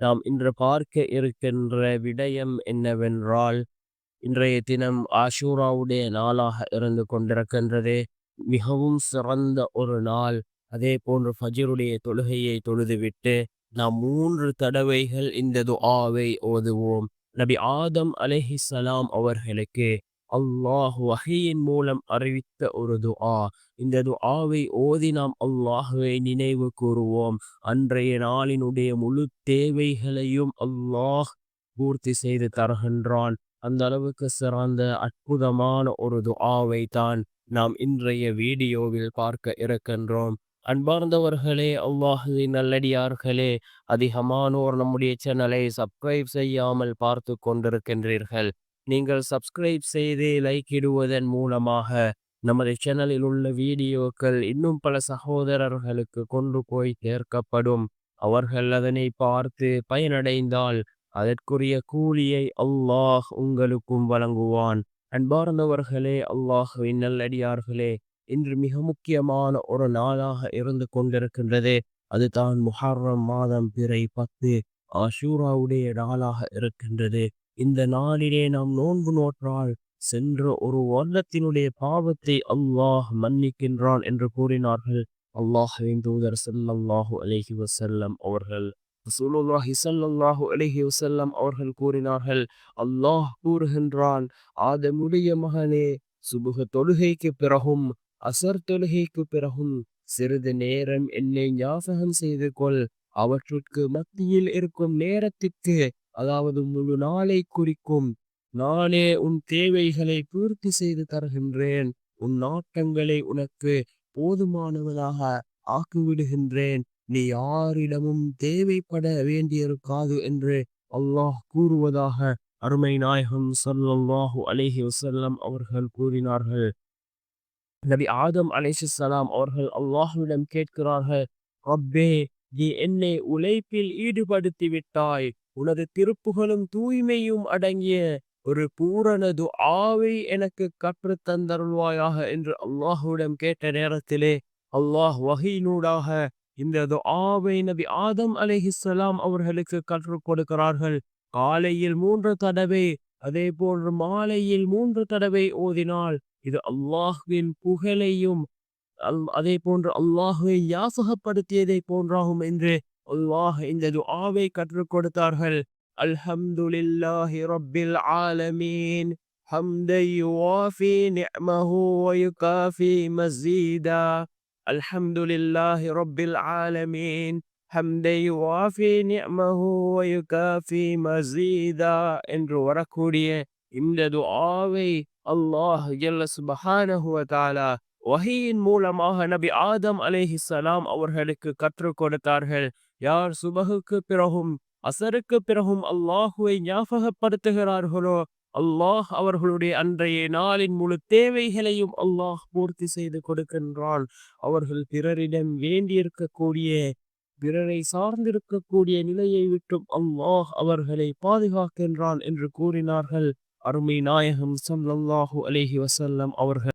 நாம் இன்று பார்க்க இருக்கின்ற விடயம் என்னவென்றால் இன்றைய தினம் ஆஷூராவுடைய நாளாக இருந்து கொண்டிருக்கின்றது. மிகவும் சிறந்த ஒரு நாள். அதே போன்று ஃபஜருடைய தொழுகையை தொழுதுவிட்டு நாம் மூன்று தடவைகள் இந்த துஆவை ஓதுவோம். நபி ஆதம் அலைஹிஸ்ஸலாம் அவர்களுக்கு அல்லாஹ் வகையின் மூலம் அறிவித்த ஒரு துஆ. இந்த துஆவை ஓதி நாம் அல்லாஹுவை நினைவு கூறுவோம். அன்றைய நாளினுடைய முழு தேவைகளையும் அல்லாஹ் பூர்த்தி செய்து தருகின்றான். அந்த அளவுக்கு சிறந்த அற்புதமான ஒரு துஆவை தான் நாம் இன்றைய வீடியோவில் பார்க்க இருக்கின்றோம். அன்பார்ந்தவர்களே அல்லாஹுவின் நல்லடியார்களே அதிகமானோர் நம்முடைய சேனலை சப்ஸ்கிரைப் செய்யாமல் பார்த்து கொண்டிருக்கின்றீர்கள். நீங்கள் சப்ஸ்கிரைப் செய்து லைக் இடுவதன் மூலமாக நமது சேனலில் உள்ள வீடியோக்கள் இன்னும் பல சகோதரர்களுக்கு கொண்டு போய் சேர்க்கப்படும். அவர்கள் அதனை பார்த்து பயனடைந்தால் அதற்குரிய கூலியை அல்லாஹ் உங்களுக்கும் வழங்குவான். அன்பார்ந்தவர்களே அல்லாஹுவின் நல்லடியார்களே இன்று மிக முக்கியமான ஒரு நாளாக இருந்து கொண்டிருக்கின்றது. அதுதான் முஹர்ரம் மாதம் பிறை பத்து ஆஷூராவுடைய நாளாக இருக்கின்றது. இந்த நாளிலே நாம் நோன்பு நோற்றால் சென்ற ஒரு வருடத்தினுடைய பாவத்தை அல்லாஹ் மன்னிக்கின்றான் என்று கூறினார்கள். அல்லாஹின் தூதர் ஸல்லல்லாஹு அலஹி வசல்லம் அவர்கள் ரசூலுல்லாஹி அவர்கள் கூறினார்கள் அல்லாஹ் கூறுகின்றான் ஆதமுடைய மகனே சுபுக தொழுகைக்கு பிறகும் அசர் தொழுகைக்கு பிறகும் சிறிது நேரம் என்னை ஞாபகம் செய்து கொள். அவற்றுக்கு மத்தியில் இருக்கும் நேரத்திற்கு அதாவது முழு நாளை குறிக்கும் நானே உன் தேவைகளை பூர்த்தி செய்து தருகின்றேன். உன் நாட்டங்களை உனக்கு போதுமானவனாக ஆக்கிவிடுகின்றேன். நீ யாரிடமும் தேவைப்பட வேண்டியிருக்காது என்று அல்லாஹ் கூறுவதாக அருமை நாயகம் சல்லாஹூ அலைஹி வசல்லம் அவர்கள் கூறினார்கள். நபி ஆதம் அலைஹிஸ்ஸலாம் அவர்கள் அல்லாஹ்விடம் கேட்கிறார்கள் ரப்பே நீ என்னை உழைப்பில் ஈடுபடுத்தி விட்டாய் உனது திருப்புகளும் தூய்மையும் அடங்கிய ஒரு பூரணது ஆவை எனக்கு கற்று தந்தருள்வாயாக என்று அல்லாஹுவிடம் கேட்ட நேரத்திலே அல்லாஹ் வகையினூடாக இந்த ஆவை நபி ஆதம் அலைஹிஸ்ஸலாம் அவர்களுக்கு கற்றுக் கொடுக்கிறார்கள். காலையில் மூன்று தடவை அதே போன்று மாலையில் மூன்று தடவை ஓதினால் இது அல்லாஹ்வின் புகழையும் அல் அதே போன்று அல்லாஹுவை யாசகப்படுத்தியதை போன்றாகும் என்று அல்லாஹ் இந்த துஆவை கற்றுக் கொடுத்தார்கள் அல்ஹம்துலில்லாஹி ரப்பில் ஆலமீன் ஹம்தை யுவாஃபி நிஅமஹு வ யுகாஃபி மஸீதா அல்ஹம்துலில்லாஹி ரப்பில் ஆலமீன் ஹம்தை யுவாஃபி நிஅமஹு வ யுகாஃபி மஸீதா என்று வரக்கூடிய இந்த துஆவை அல்லாஹ் ஜல்ல சுபஹானஹு வ தஆலா வஹியின் மூலமாக நபி ஆதம் அலேஹிசலாம் அவர்களுக்கு கற்றுக் கொடுத்தார்கள் யார் சுபகுக்கு பிறகும் அசருக்கு பிறகும் அல்லாஹுவை ஞாபகப்படுத்துகிறார்களோ அல்லாஹ் அவர்களுடைய அன்றைய நாளின் முழு தேவைகளையும் அல்லாஹ் பூர்த்தி செய்து கொடுக்கின்றான். அவர்கள் பிறரிடம் வேண்டியிருக்கக்கூடிய பிறரை சார்ந்திருக்கக்கூடிய நிலையை விட்டும் அல்லாஹ் அவர்களை பாதுகாக்கின்றான் என்று கூறினார்கள். அருமை நாயகம் சல்லாஹூ அலேஹி வசல்லம் அவர்கள்.